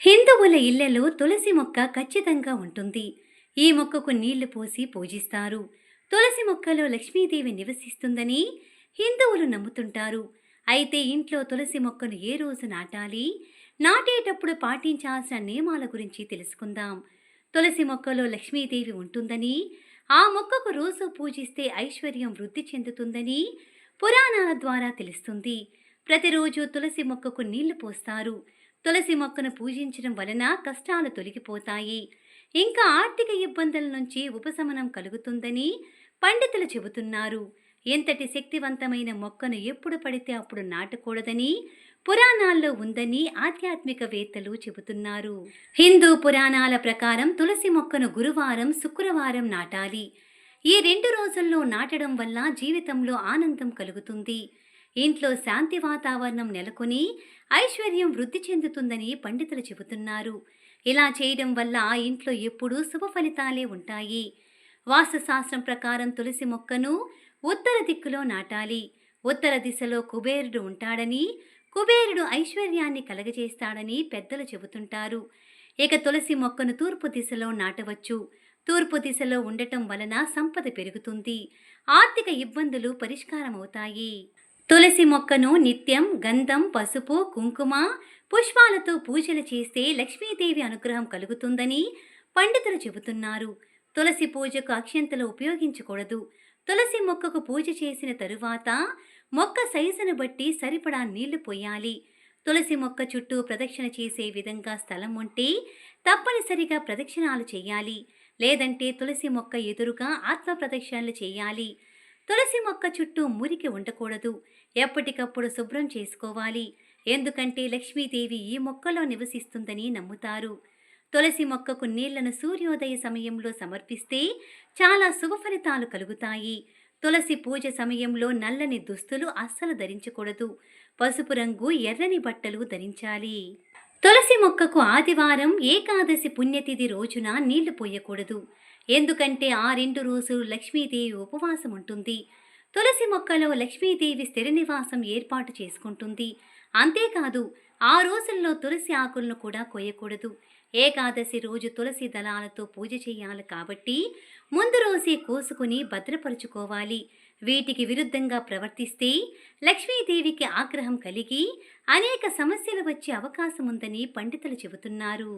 హిందువుల ఇళ్ళలో తులసి మొక్క ఖచ్చితంగా ఉంటుంది. ఈ మొక్కకు నీళ్ళు పోసి పూజిస్తారు. తులసి మొక్కలో లక్ష్మీదేవి నివసిస్తుందని హిందువులు నమ్ముతుంటారు. అయితే ఇంట్లో తులసి మొక్కను ఏ రోజు నాటాలి? నాటేటప్పుడు పాటించాల్సిన నియమాల గురించి తెలుసుకుందాం. తులసి మొక్కలో లక్ష్మీదేవి ఉంటుందని ఆ మొక్కకు రోజు పూజిస్తే ఐశ్వర్యం వృద్ధి చెందుతుందని పురాణాల ద్వారా తెలుస్తుంది. ప్రతిరోజు తులసి మొక్కకు నీళ్ళు పోస్తారు. తులసి మొక్కను పూజించడం వలన కష్టాలు తొలగిపోతాయి. ఇంకా ఆర్థిక ఇబ్బందుల నుంచి ఉపశమనం కలుగుతుందని పండితులు చెబుతున్నారు. ఎంతటి శక్తివంతమైన మొక్కను ఎప్పుడు పడితే అప్పుడు నాటకూడదని పురాణాల్లో ఉందని ఆధ్యాత్మికవేత్తలు చెబుతున్నారు. హిందూ పురాణాల ప్రకారం తులసి మొక్కను గురువారం శుక్రవారం నాటాలి. ఈ రెండు రోజుల్లో నాటడం వల్ల జీవితంలో ఆనందం కలుగుతుంది. ఇంట్లో శాంతి వాతావరణం నెలకొని ఐశ్వర్యం వృద్ధి చెందుతుందని పండితులు చెబుతున్నారు. ఇలా చేయడం వల్ల ఆ ఇంట్లో ఎప్పుడూ శుభ ఫలితాలే ఉంటాయి. వాస్తుశాస్త్రం ప్రకారం తులసి మొక్కను ఉత్తర దిక్కులో నాటాలి. ఉత్తర దిశలో కుబేరుడు ఉంటాడని కుబేరుడు ఐశ్వర్యాన్ని కలగజేస్తాడని పెద్దలు చెబుతుంటారు. ఇక తులసి మొక్కను తూర్పు దిశలో నాటవచ్చు. తూర్పు దిశలో ఉండటం వలన సంపద పెరుగుతుంది. ఆర్థిక ఇబ్బందులు పరిష్కారమవుతాయి. తులసి మొక్కను నిత్యం గంధం పసుపు కుంకుమ పుష్పాలతో పూజలు చేస్తే లక్ష్మీదేవి అనుగ్రహం కలుగుతుందని పండితులు చెబుతున్నారు. తులసి పూజకు అక్షంతలు ఉపయోగించకూడదు. తులసి మొక్కకు పూజ చేసిన తరువాత మొక్క సైజును బట్టి సరిపడా నీళ్ళు పోయాలి. తులసి మొక్క చుట్టూ ప్రదక్షిణ చేసే విధంగా స్థలం ఉంటే తప్పనిసరిగా ప్రదక్షిణాలు చేయాలి. లేదంటే తులసి మొక్క ఎదురుగా ఆత్మ ప్రదక్షిణలు చేయాలి. తులసి మొక్క చుట్టూ మురికి ఉండకూడదు. ఎప్పటికప్పుడు శుభ్రం చేసుకోవాలి. ఎందుకంటే లక్ష్మీదేవి ఈ మొక్కలో నివసిస్తుందని నమ్ముతారు. తులసి మొక్కకు నీళ్ళను సూర్యోదయ సమయంలో సమర్పిస్తే చాలా శుభ ఫలితాలు కలుగుతాయి. తులసి పూజ సమయంలో నల్లని దుస్తులు అస్సలు ధరించకూడదు. పసుపు రంగు ఎర్రని బట్టలు ధరించాలి. తులసి మొక్కకు ఆదివారం ఏకాదశి పుణ్యతిథి రోజున నీళ్ళు పోయకూడదు. ఎందుకంటే ఆ రెండు రోజులు లక్ష్మీదేవి ఉపవాసం ఉంటుంది. తులసి మొక్కలో లక్ష్మీదేవి స్థిర నివాసం ఏర్పాటు చేసుకుంటుంది. అంతేకాదు ఆ రోజుల్లో తులసి ఆకులను కూడా కోయకూడదు. ఏకాదశి రోజు తులసి దళాలతో పూజ చేయాలి కాబట్టి ముందు రోజే కోసుకుని భద్రపరుచుకోవాలి. వీటికి విరుద్ధంగా ప్రవర్తిస్తే లక్ష్మీదేవికి ఆగ్రహం కలిగి అనేక సమస్యలు వచ్చే అవకాశం ఉందని పండితులు చెబుతున్నారు.